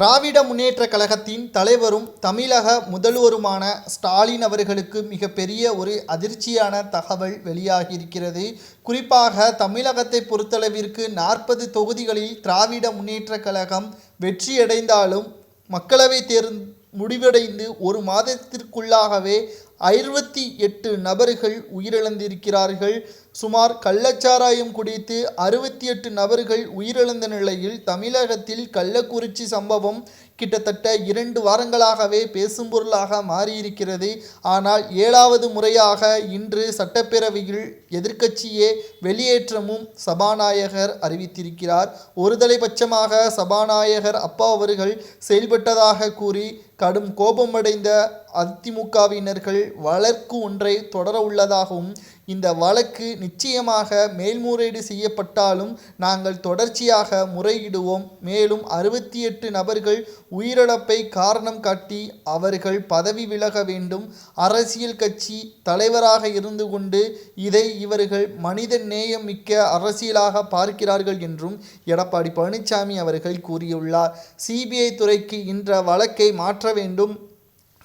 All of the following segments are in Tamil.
திராவிட முன்னேற்ற கழகத்தின் தலைவரும் தமிழக முதல்வருமான ஸ்டாலின் அவர்களுக்கு மிகப்பெரிய ஒரு அதிர்ச்சியான தகவல் வெளியாகியிருக்கிறது. குறிப்பாக தமிழகத்தை பொறுத்தளவிற்கு நாற்பது தொகுதிகளில் திராவிட முன்னேற்ற கழகம் வெற்றியடைந்தாலும் மக்களவை தேர் முடிவடைந்து ஒரு மாதத்திற்குள்ளாகவே அறுபத்தி எட்டு நபர்கள் உயிரிழந்திருக்கிறார்கள். சுமார் கள்ளச்சாராயம் குடித்து அறுபத்தி எட்டு நபர்கள் உயிரிழந்த நிலையில் தமிழகத்தில் கள்ளக்குறிச்சி சம்பவம் கிட்டத்தட்ட இரண்டு வாரங்களாகவே பேசும் பொருளாக மாறியிருக்கிறது. ஆனால் ஏழாவது முறையாக இன்று சட்டப்பேரவையில் எதிர்க்கட்சியே வெளியேற்றமும் சபாநாயகர் அறிவித்திருக்கிறார். ஒருதலை பட்சமாக சபாநாயகர் அப்பா அவர்கள் செயல்பட்டதாக கூறி கடும் கோபமடைந்த அதிமுகவினர்கள் வழக்கு ஒன்றை தொடர உள்ளதாகவும் இந்த வழக்கு நிச்சயமாக மேல்முறையீடு செய்யப்பட்டாலும் நாங்கள் தொடர்ச்சியாக முறையிடுவோம். மேலும் அறுபத்தி எட்டு நபர்கள் உயிரிழப்பை காரணம் காட்டி அவர்கள் பதவி விலக வேண்டும். அரசியல் கட்சி தலைவராக இருந்து கொண்டு இதை இவர்கள் மனித நேயம் மிக்க அரசியலாக பார்க்கிறார்கள் என்றும் எடப்பாடி பழனிசாமி அவர்கள் கூறியுள்ளார். சிபிஐ துறைக்கு இன்ற வழக்கை மாற்ற வேண்டும்.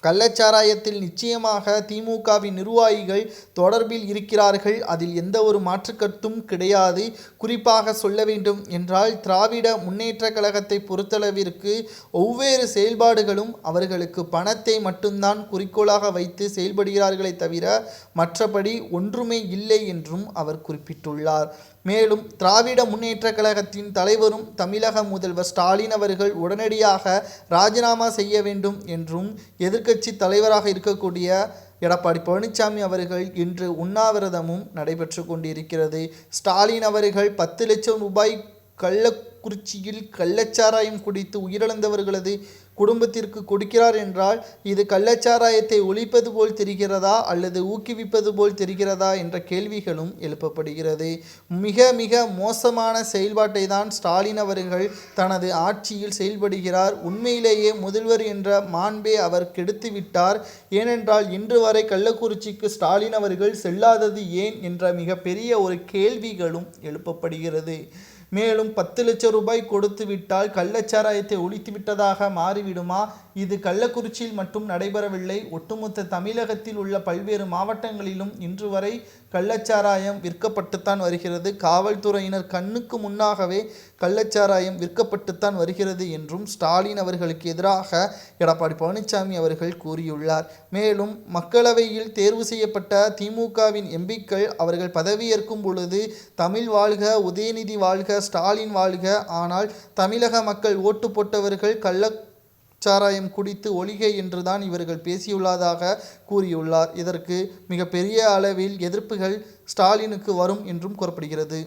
கள்ளச்சாராயத்தில் நிச்சயமாக திமுகவின் நிர்வாகிகள் தொடர்பில் இருக்கிறார்கள். அதில் எந்த ஒரு மாற்றுக்கருத்தும் கிடையாது. குறிப்பாக சொல்ல வேண்டும் என்றால் திராவிட முன்னேற்ற கழகத்தை பொறுத்தளவிற்கு ஒவ்வேறு செயல்பாடுகளும் அவர்களுக்கு பணத்தை மட்டும்தான் குறிக்கோளாக வைத்து செயல்படுகிறார்களே தவிர மற்றபடி ஒன்றுமே இல்லை என்றும் அவர் குறிப்பிட்டுள்ளார். மேலும் திராவிட முன்னேற்ற கழகத்தின் தலைவரும் தமிழக முதல்வர் ஸ்டாலின் அவர்கள் உடனடியாக ராஜினாமா செய்ய வேண்டும் என்றும் எதிர்க்கட்சி தலைவராக இருக்கக்கூடிய எடப்பாடி பழனிசாமி அவர்கள் இன்று உண்ணாவிரதமும் நடைபெற்று கொண்டிருக்கிறது. ஸ்டாலின் அவர்கள் பத்து லட்சம் ரூபாய் கள்ள கள்ளக்குறிச்சியில் கள்ளச்சாராயம் குடித்து உயிரிழந்தவர்களது குடும்பத்திற்கு கொடுக்கிறார் என்றால் இது கள்ளச்சாராயத்தை ஒழிப்பது போல் தெரிகிறதா அல்லது ஊக்குவிப்பது போல் தெரிகிறதா என்ற கேள்விகளும் எழுப்பப்படுகிறது. மிக மிக மோசமான செயல்பாட்டை தான் ஸ்டாலின் அவர்கள் தனது ஆட்சியில் செயல்படுகிறார். உண்மையிலேயே முதல்வர் என்ற மாண்பே அவர் கெடுத்து விட்டார். ஏனென்றால் இன்று வரை கள்ளக்குறிச்சிக்கு ஸ்டாலின் அவர்கள் செல்லாதது ஏன் என்ற மிகப்பெரிய ஒரு கேள்விகளும் எழுப்பப்படுகிறது. மேலும் பத்து லட்சம் ரூபாய் கொடுத்து விட்டால் கள்ளச்சாராயத்தை ஒழித்து விட்டதாக மாறிவிடுமா? இது கள்ளக்குறிச்சியில் மட்டும் நடைபெறவில்லை. ஒட்டுமொத்த தமிழகத்தில் உள்ள பல்வேறு மாவட்டங்களிலும் இன்று வரை கள்ளச்சாராயம் விற்கப்பட்டுத்தான் வருகிறது. காவல்துறையினர் கண்ணுக்கு முன்னாகவே கள்ளச்சாராயம் விற்கப்பட்டுத்தான் வருகிறது என்றும் ஸ்டாலின் அவர்களுக்கு எதிராக எடப்பாடி பழனிசாமி அவர்கள் கூறியுள்ளார். மேலும் மக்களவையில் தேர்வு செய்யப்பட்ட திமுகவின் எம்பிக்கள் அவர்கள் பதவியேற்கும் பொழுது தமிழ் வாழ்க உதயநிதி வாழ்க ஸ்டாலின் வாழ்க. ஆனால் தமிழக மக்கள் ஓட்டு போட்டவர்கள் கள்ள சாராயம் குடித்து ஒழிக என்றுதான் இவர்கள் பேசியுள்ளதாக கூறியுள்ளார். இதற்கு மிகப்பெரிய அளவில் எதிர்ப்புகள் ஸ்டாலினுக்கு வரும் என்றும் கூறப்படுகிறது.